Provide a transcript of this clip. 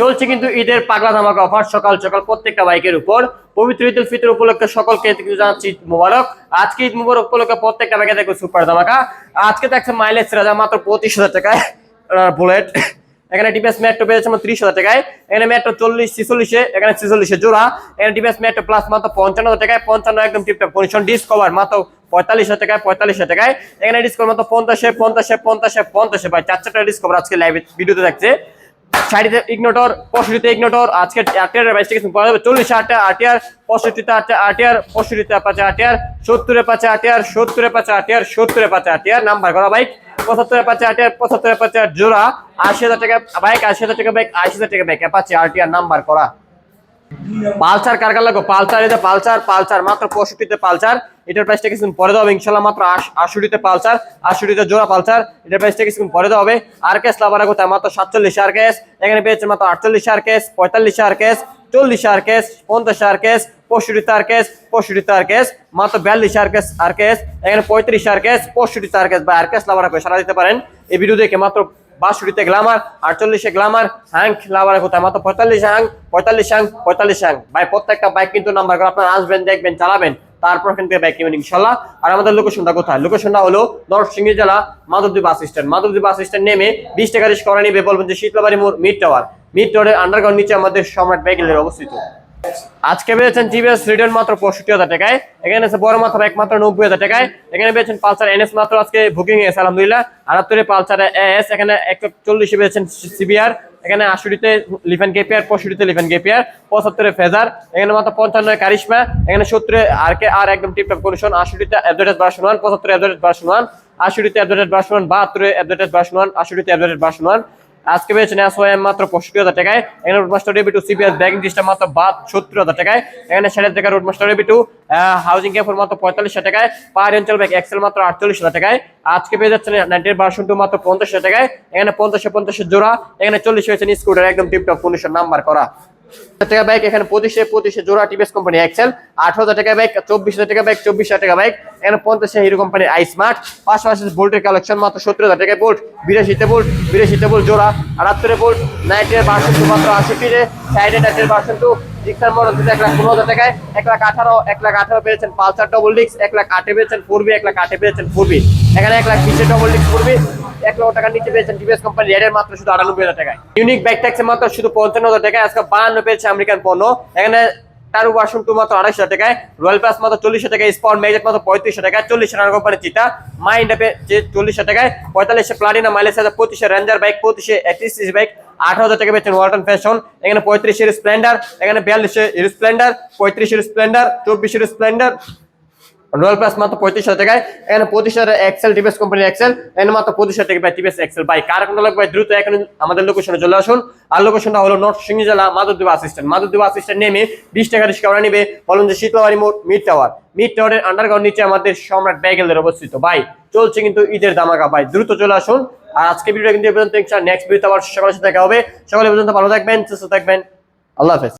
চলছে কিন্তু ঈদের পাগলা ধামাকা অফার, সকাল সকাল প্রত্যেকটা বাইকের উপর। পবিত্র ঈদ ফিতর উপলক্ষে সকলকে জানাচ্ছি ঈদ আজকে ঈদ মুবারক উপলক্ষে প্রত্যেকটা বাইকে সুপার ধামাকা। আজকে দেখছে মাইলেজ রাজা মাত্র পঁচিশ হাজার টাকায়। বুলেট এখানে ডিপিএস মেট্রো পেয়েছে মাত্র ত্রিশ টাকায়। এখানে মেট্রো চল্লিশ, ছিচল্লিশে, এখানে ছিচল্লিশে জোড়া। এখানে ডিপিএস মেট্রো প্লাস মাত্র পঞ্চান্ন টাকায়। পঞ্চান্ন একদম টিপটপ ডিসকভার মাত্র পঁয়তাল্লিশ হাজার টাকায়, পঁয়তাল্লিশ হাজার টাকায়। এখানে ডিসকভার মাত্র পঞ্চাশে পঞ্চাশে পঞ্চাশে পঞ্চাশে। ভাই, চার চারটা ডিসকভার আজকে লাইভ ভিডিওতে থাকছে শাড়িতে ইগনোটর, পঁয়ষট্টিতে ইগনোটর, আজকে আটিয়ার বাইশ থেকে পড়া যাবে, চল্লিশ আটটা আটিয়ার পঁয়ষট্টিতে আটটা আটিয়ার পঁয়ষট্টিতে পাঁচে আটিয়ার সত্তরে পাঁচে আটিয়ার সত্তরে পাঁচে আটিয়ার সত্তরে পাঁচে আটিয়ার নাম্বার করা বাইক পঁচাত্তরে পাঁচে আটিয়ার পঁচাত্তরে পাঁচে জোড়া, আশি হাজার টাকা বাইক আশি হাজার টাকা বাইক আশি হাজার টাকা বাইক পাঁচে আরটিআর নাম্বার করা। পালসার কার কার লাগবে পালসার এটা পালসার পালসার মাত্র পঁয়ষট্টিতে পালসার এটার প্রাইসটা কিছুক্ষণ পরে হবে ইনশাল্লাহ মাত্র পালসার জোড়া পালসার এটার প্রাইসটা কিছুক্ষণ পরে আর কেস কোথায় মাত্র সাতচল্লিশ আর কেস এখানে পেয়েছে মাত্র আটচল্লিশ আর কেস পঁয়তাল্লিশ আর কেস চল্লিশ আর কেস পঞ্চাশ আর কেস পঁয়ষট্টি আর কেস পঁয়ষট্টি আর কেস মাত্র বিয়াল্লিশ আর কেস আর কেস এখানে পঁয়ত্রিশ আর কেস পঁয়ষট্টি কেস বা আর কেস লাভার সারা দিতে পারেন এই ভিডিও দেখে মাত্র বাষট্টিতে গ্লামার আটচল্লিশে গ্লামার হ্যাং লাভার কোথায় মাত্র পঁয়তাল্লিশ হ্যাং পঁয়তাল্লিশ হ্যাং পঁয়তাল্লিশ হ্যাং ভাই, প্রত্যেকটা বাইক কিন্তু নাম্বার করে আপনারা আসবেন, দেখবেন, চালাবেন, তারপর এখান থেকে বাইক নেবেন ইনশাল্লাহ। আর আমাদের লোকেশনটা কোথায়? লোকেশনটা হলো নরসিংহী জেলা Madhabdi bus stand. Madhabdi bus stand নেমে বিশ টাকা রিস্ক করে নিবে বলবেন যে শীতলাবাড়ি মোড় টাওয়ার মিড টাওয়ারের আন্ডারগ্রাউন্ড নিচে আমাদের সম্রাট বাইকেলের অবস্থিত। আজকে পেয়েছেন টিভিএস রিটার্ন মাত্র পঁয়ষট্টি হাজার টাকায়। এখানে আছে বড় মাত্র একমাত্র নব্বই হাজার টাকায়। এখানে পেয়েছেন পালসার এনএস মাত্র আজকে বুকিং এসে আলহামদুলিল্লাহ। আটাত্তরে পালসার এস এখানে একশো চল্লিশে পেয়েছেন সিবিআর এখানে আশুরিতে লিফেন কেপিয়ার পঁয়ষট্টিতে লিফেন কেপিয়ার পঁচাত্তরে ফেজার এখানে মাত্র পঞ্চান্ন কারিশমা এখানে সত্তরে আর কে আর একদম টিপটপ কন্ডিশন আশুরিতে অ্যাডভার্টাইজ ভার্সন ওয়ান পঁচাত্তরে অ্যাডভার্টাইজ ভার্সন ওয়ান আশুরিতে অ্যাডভার্টাইজ ভার্সন ওয়ান বাহাত্তরে অ্যাডভার্টাইজ ভার্সন ওয়ান আশুরিতে অ্যাডভার্টাইজ ভার্সন ওয়ান আজকে পেয়েছেন এসওএম মাত্র পঁয়ষট্টি হাজার টাকায়। এখানে রুটমাস্টার রেবি টু সিপিএস ব্যাগিং ডিস্টার মাত্র বাদ সত্তর হাজার টাকায়। এখানে ষাট টাকা রুটমাস্টার রেবি টু হাউজিং ক্যাফোর মাত্র পঁয়তাল্লিশ হাজার টাকায়। পাহাড় অঞ্চল ব্যাগ এক্সেল মাত্র আটচল্লিশ হাজার টাকায়। আজকে পেয়ে যাচ্ছেন নাইনটির ভার্সন টু মাত্র পঞ্চাশ হাজার টাকায়। এখানে পঞ্চাশে পঞ্চাশের জোড়া। এখানে চল্লিশ হয়েছেন স্কুটার একদম টিপটপ কন্ডিশন নাম্বার করা। টাকা বাইক এখানে পঁচিশে পঁচিশে জোড়া টিভিএস কোম্পানি এক্সেল আঠারো হাজার টাকা বাইক চব্বিশ হাজার টাকা বাইক চব্বিশ হাজার টাকা বাইক এখানে পঞ্চাশে হিরো কোম্পানির আই স্মার্ট পাশাপাশি বোল্টের কালেকশন মাত্র সত্তর হাজার টাকায় বোল্ট, বিরাশিতে বোল্ট বিরাশিতে বোল্ট জোড়া, আটাত্তরে বোল্ট নাইটের ভার্সন টু মাত্র আশিটিতে সাইডে নাইটের ভার্সন টু রিক্সার মডেল দিতে এক লাখ পনেরো হাজার টাকায়, এক লাখ আঠারো, এক লাখ আঠারো পেয়েছেন পালসার ডবল ডিক্স এক লাখ আটে পেয়েছেন ফোরবি এক লাখ আটে পেয়েছেন ফোরবি এখানে এক লাখ বিশে ডবল ডিক্স ফোরবি এক লক্ষ টাকার নিচে পেয়েছেন টিভিএস কোম্পানি রেডের মাত্র শুধু আটানব্বই হাজার টাকায়। ইউনিক ব্যাগ ট্যাক্সের মাত্র শুধু পঞ্চান্ন হাজার টাকায়, আজকে বাহান্ন পেয়েছে আমেরিকান পণ্য এখানে টারু ওয়াশরুম টু মাত্র আড়াইশো টাকায়। রয়্যাল প্লাস মাত্র চল্লিশশো টাকায় স্পট মেজেট মাত্র পঁয়ত্রিশশো টাকায় চল্লিশ টাকার কোম্পানির চিতা মাইন্ড অ্যাপে যে চল্লিশশো টাকায় পঁয়তাল্লিশে প্লাটিনা মাইলেজ আছে পঁচিশে রেঞ্জার বাইক পঁচিশে একত্রিশ বাইক আঠারো হাজার টাকা পেয়েছেন ওয়ালটন ফ্যাশন এখানে পঁয়ত্রিশের স্প্লেন্ডার এখানে বিয়াল্লিশের স্প্লেন্ডার পঁয়ত্রিশের স্প্লেন্ডার চব্বিশের স্প্লেন্ডার রয়্যাল প্লাস মাত্র পঁয়ত্রিশ হাজার টাকায়। এখানে পঁচিশ হাজার এক্সেল টিভিএস কোম্পানির এক্সেল এখানে মাত্র পঁচিশ হাজার টাকা টিভিএস এক্সেল বাই কার কোনো লাগবে? দ্রুত এখন আমাদের লোকেশনে চলে আসুন। আর লোকেশনটা হলো নর্থ সিংহ জেলা মাধবদেব আসিস্ট্যান্ট মাধবদেব আসিস্ট্যান্ট নেমে বিশ টাকা রিক্সা নিবে। বলুন যে শীতলাবাড়ি মোড় মিড টাওয়ার মিড টাওয়ারের আন্ডারগ্রাউন্ড নিচে আমাদের সম্রাট ব্যাগেলের অবস্থিত। ভাই, চলছে কিন্তু ঈদের দামাকা ভাই, দ্রুত চলে আসুন। আর আজকে ভিডিও কিন্তু এই পর্যন্ত নেক্সট ভিডিওতে আবার সকালের সাথে দেখা হবে। সকালে পর্যন্ত ভালো থাকবেন, সুস্থ থাকবেন। আল্লাহ হাফেজ।